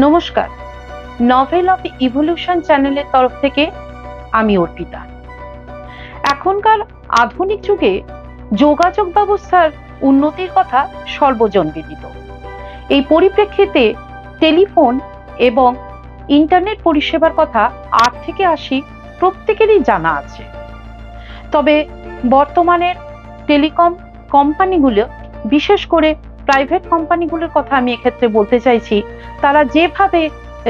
নমস্কার। Novel of evolution চ্যানেলের তরফ থেকে আমি অর্পিতা। এখনকার আধুনিক যুগে যোগাযোগ ব্যবস্থার উন্নতির কথা সর্বজনবিদিত এই পরিপ্রেক্ষিতে টেলিফোন এবং ইন্টারনেট পরিষেবার কথা আট থেকে আশি প্রত্যেকেরই জানা আছে। তবে বর্তমানের টেলিকম কোম্পানিগুলো বিশেষ করে প্রাইভেট কোম্পানিগুলোর কথা আমি এক্ষেত্রে বলতে চাইছি, তারা যেভাবে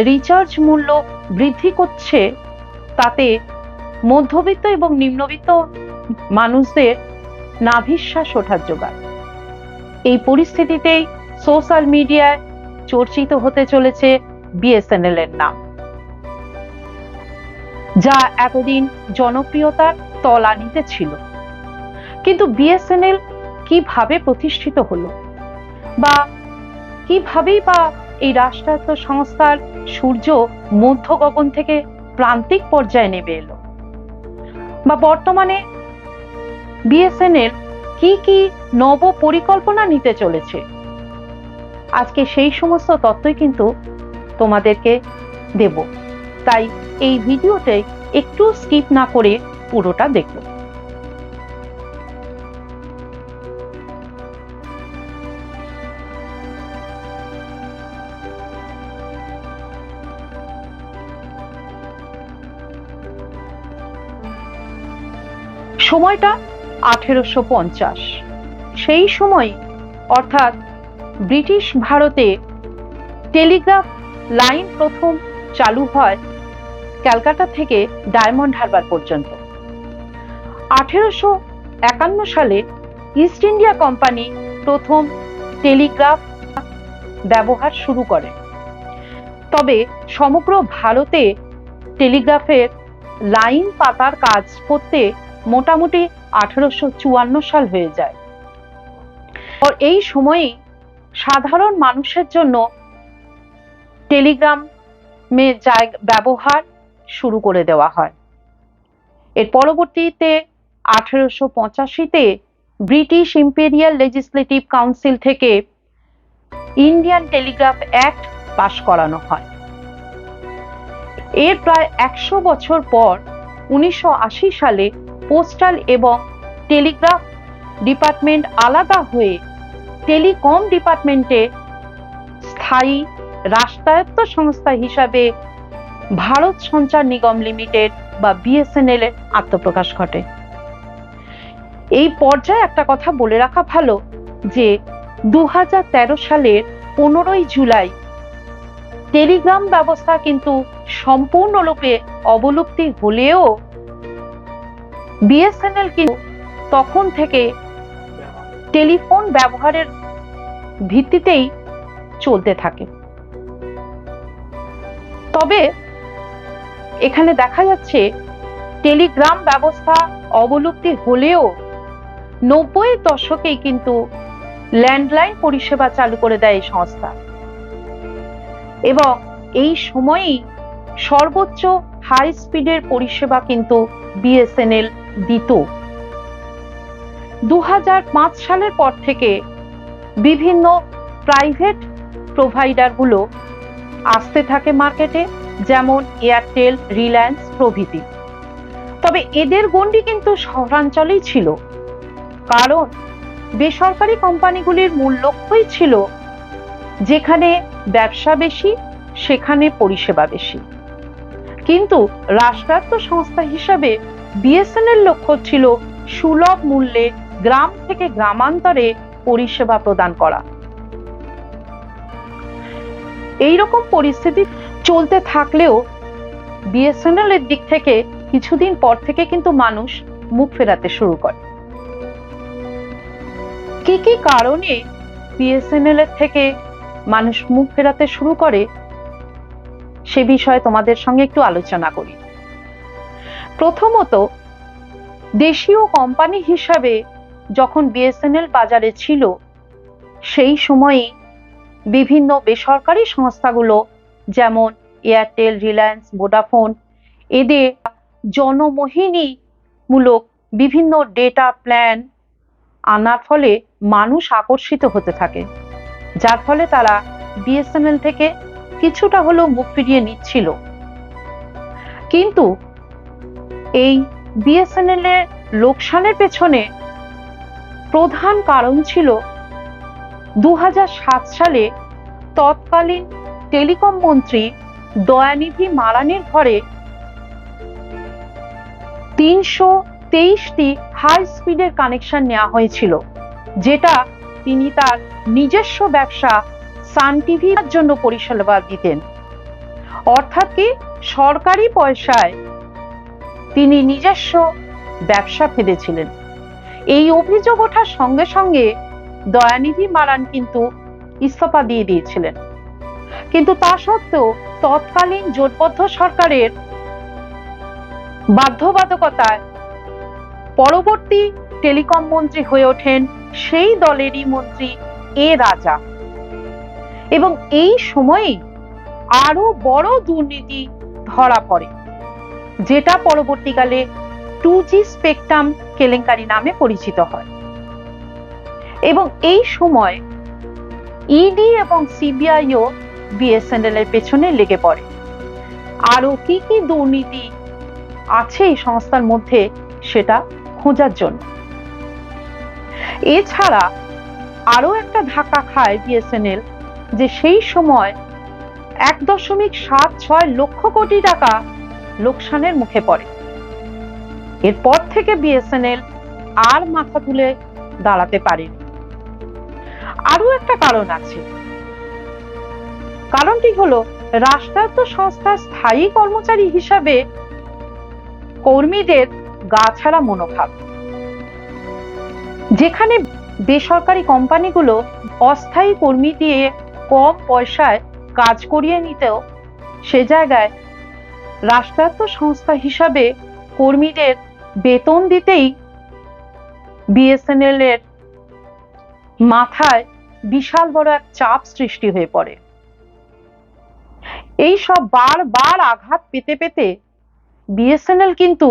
রিচার্জ মূল্য বৃদ্ধি করছে, তাতে মধ্যবিত্ত এবং নিম্নবিত্ত মানুষদের নাভিশ্বাস ওঠার জোগাড়। এই পরিস্থিতিতেই সোশ্যাল মিডিয়ায় চর্চিত হতে চলেছে বিএসএনএল এর নাম। যা এতদিন জনপ্রিয়তার তলানিতে ছিল। কিন্তু বিএসএনএল কীভাবে প্রতিষ্ঠিত হলো? বা কিভাবেই বা এই রাষ্ট্রায়ত্ত সংস্থার সূর্য মধ্য গগন থেকে প্রান্তিক পর্যায়ে নেমে এলো? বা বর্তমানে বিএসএনএল কি কি নব পরিকল্পনা নিতে চলেছে? আজকে সেই সমস্ত তথ্যই কিন্তু তোমাদেরকে দেব। তাই এই ভিডিওতে একটু স্কিপ না করে পুরোটা দেখো সময়টা আঠেরোশো পঞ্চাশ। সেই সময়, অর্থাৎ ব্রিটিশ ভারতে টেলিগ্রাফ লাইন প্রথম চালু হয় ক্যালকাটা থেকে ডায়মন্ড হারবার পর্যন্ত। আঠেরোশো একান্ন সালে ইস্ট ইন্ডিয়া কোম্পানি প্রথম টেলিগ্রাফ ব্যবহার শুরু করে। তবে সমগ্র ভারতে টেলিগ্রাফের লাইন পাতার কাজ করতে মোটামুটি আঠারোশো চুয়ান্ন সাল হয়ে যায়। এই সময়েই সাধারণ মানুষের জন্য টেলিগ্রামে ব্যবহার শুরু করে দেওয়া হয়। এর পরবর্তীতে আঠেরোশো পঁচাশিতে ব্রিটিশ ইম্পেরিয়াল লেজিসলেটিভ কাউন্সিল থেকে ইন্ডিয়ান টেলিগ্রাফ অ্যাক্ট পাশ করানো হয়। এর প্রায় একশো বছর পর উনিশশো আশি সালে পোস্টাল এবং টেলিগ্রাফ ডিপার্টমেন্ট আলাদা হয়ে টেলিকম ডিপার্টমেন্টে স্থায়ী রাষ্ট্রায়ত্ত সংস্থা হিসাবে ভারত সঞ্চার নিগম লিমিটেড বা বিএসএনএল এর আত্মপ্রকাশ ঘটে। এই পর্যায়ে একটা কথা বলে রাখা ভালো যে দু হাজার তেরো সালের পনেরোই জুলাই টেলিগ্রাম ব্যবস্থা কিন্তু সম্পূর্ণরূপে অবলুপ্তি হলেও বিএসএনএল কিন্তু তখন থেকে টেলিফোন ব্যবহারের ভিত্তিতেই চলতে থাকে। তবে এখানে দেখা যাচ্ছে টেলিগ্রাম ব্যবস্থা অবলুপ্তি হলেও নব্বই দশকেই কিন্তু ল্যান্ডলাইন পরিষেবা চালু করে দেয় এই সংস্থা। এবং এই সময়েই সর্বোচ্চ হাই স্পিডের পরিষেবা কিন্তু বিএসএনএল দিত। দু সালের পর থেকে বিভিন্ন প্রাইভেট প্রোভাইডারগুলো আসতে থাকে মার্কেটে যেমন এয়ারটেল রিলায়েন্স প্রভৃতি। তবে এদের গণ্ডি কিন্তু শহরাঞ্চলেই ছিল। কারণ বেসরকারি কোম্পানিগুলির মূল লক্ষ্যই ছিল যেখানে ব্যবসা বেশি, সেখানে পরিষেবা বেশি। কিন্তু রাষ্ট্রায়ত্ত সংস্থা হিসাবে বিএসএনএল লক্ষ্য ছিল সুলভ মূল্যে গ্রাম থেকে গ্রামান্তরে পরিষেবা প্রদান করা। এই রকম পরিস্থিতি চলতে থাকলেও বিএসএনএল এর দিক থেকে কিছুদিন পর থেকে কিন্তু মানুষ মুখ ফেরাতে শুরু করে। কি কি কারণে বিএসএনএল এর থেকে মানুষ মুখ ফেরাতে শুরু করে, সে বিষয়ে তোমাদের সঙ্গে একটু আলোচনা করি। প্রথমত, দেশীয় কোম্পানি হিসাবে যখন বিএসএনএল বাজারে ছিল, সেই সময়ে বিভিন্ন বেসরকারি সংস্থাগুলো, যেমন এয়ারটেল, রিলায়েন্স, ভোডাফোন, এদের জনমোহিনী মূলক বিভিন্ন ডেটা প্ল্যান আনার ফলে মানুষ আকর্ষিত হতে থাকে। যার ফলে তারা বিএসএনএল থেকে কিছুটা হলেও মুখ ফিরিয়ে নিচ্ছিল। কিন্তু এই বিএসএনএল এর লোকসানের পেছনে প্রধান কারণ ছিল দু হাজার সাত সালে তৎকালীন টেলিকম মন্ত্রী দয়ানিধি মারানের ঘরে তিনশো তেইশটি হাই স্পিডের কানেকশন নেওয়া হয়েছিল, যেটা তিনি তার নিজস্ব ব্যবসা সান টিভির জন্য পরিষেবা দিতেন। অর্থাৎ কি সরকারি পয়সায় তিনি নিজস্ব ব্যবসা ফেলেছিলেন এই অভিযোগ ওঠার সঙ্গে সঙ্গে দয়ানিধি মারান কিন্তু ইস্তফা দিয়ে দিয়েছিলেন। কিন্তু তা সত্ত্বেও তৎকালীন জোটবদ্ধ সরকারের বাধ্যবাধকতায় পরবর্তী টেলিকম মন্ত্রী হয়ে ওঠেন সেই দলেরই মন্ত্রী এ রাজা। এবং এই সময়েই আরও বড় দুর্নীতি ধরা পড়ে। যেটা পরবর্তীকালে টু জি স্পেকট্রাম কেলেঙ্কারি নামে পরিচিত হয়। এবং এই সময় ইডি এবং সিবিআইও বিএসএনএল এর পেছনে লেগে পড়ে। আরও কি কি দুর্নীতি আছে এই সংস্থার মধ্যে সেটা খোঁজার জন্য। এছাড়া আরও একটা ধাক্কা খায় বিএসএনএল যে সেই সময় এক দশমিক সাত ছয় লক্ষ কোটি টাকা লোকসানের মুখে পড়ে। এরপর থেকে বিএসএনএল আর মাথা তুলে দাঁড়াতে পারেনি। আরও একটা কারণ আছে। কারণটি হলো, রাষ্ট্রায়ত্ত সংস্থার স্থায়ী কর্মচারী হিসাবে কর্মীদের গা ছাড়া মনোভাব। যেখানে বেসরকারি কোম্পানিগুলো অস্থায়ী কর্মী দিয়ে কম পয়সায় কাজ করিয়ে নিতেও সে জায়গায় রাষ্ট্রায়ত্ত সংস্থা হিসাবে কর্মীদের বেতন দিতেই বিএসএনএল এর মাথায় বিশাল বড় এক চাপ সৃষ্টি হয়ে পড়ে। এই সব বারবার আঘাত পেতে পেতে বিএসএনএল কিন্তু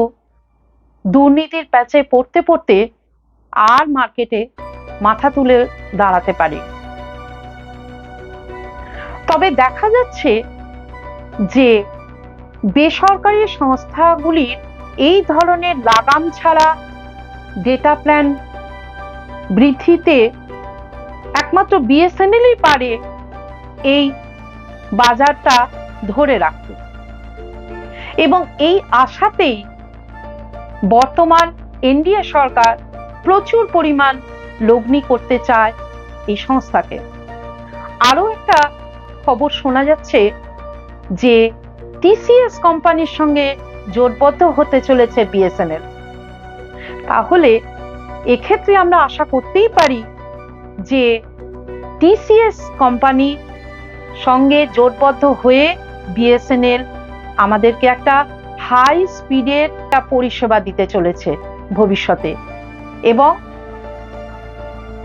দুর্নীতির প্যাচে পড়তে পড়তে আর মার্কেটে মাথা তুলে দাঁড়াতে পারে। তবে দেখা যাচ্ছে যে বেসরকারি সংস্থাগুলির এই ধরনের লাগাম ছাড়া ডেটা প্ল্যান বৃদ্ধিতে একমাত্র বিএসএনএলই পারে এই বাজারটা ধরে রাখতে। এবং এই আশাতেই বর্তমান এনডিএ সরকার প্রচুর পরিমাণ লগ্নি করতে চায় এই সংস্থাকে। আরও একটা খবর শোনা যাচ্ছে যে টিসিএস কোম্পানির সঙ্গে জোটবদ্ধ হতে চলেছে বিএসএনএল। তাহলে এক্ষেত্রে আমরা আশা করতেই পারি যে টিসিএস কোম্পানি সঙ্গে জোটবদ্ধ হয়ে বিএসএনএল আমাদেরকে একটা হাই স্পিডের একটা পরিষেবা দিতে চলেছে ভবিষ্যতে। এবং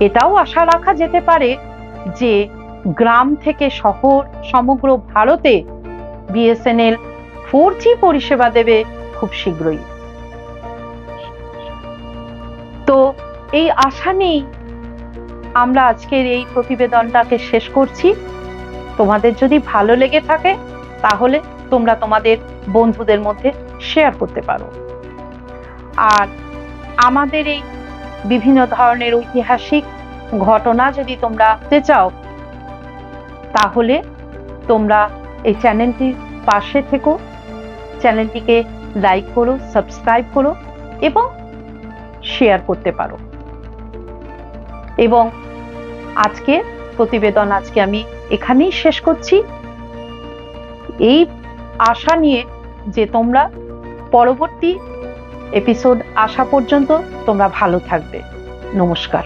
এটাও আশা রাখা যেতে পারে যে গ্রাম থেকে শহর, সমগ্র ভারতে বিএসএনএল ফোর জি পরিষেবা দেবে খুব শীঘ্রই। তো এই আশা নেই আমরা আজকের এই প্রতিবেদনটাকে শেষ করছি। তোমাদের যদি ভালো লেগে থাকে, তাহলে তোমরা তোমাদের বন্ধুদের মধ্যে শেয়ার করতে পারো। আর আমাদের এই বিভিন্ন ধরনের ঐতিহাসিক ঘটনা যদি তোমরা চাও, তাহলে তোমরা এই চ্যানেলটির পাশে থেকো। চ্যানেলটিকে লাইক করো, সাবস্ক্রাইব করো এবং শেয়ার করতে পারো। এবং আজকে প্রতিবেদন আজকে আমি এখানেই শেষ করছি। এই আশা নিয়ে যে তোমরা পরবর্তী এপিসোড আসা পর্যন্ত তোমরা ভালো থাকবে। নমস্কার।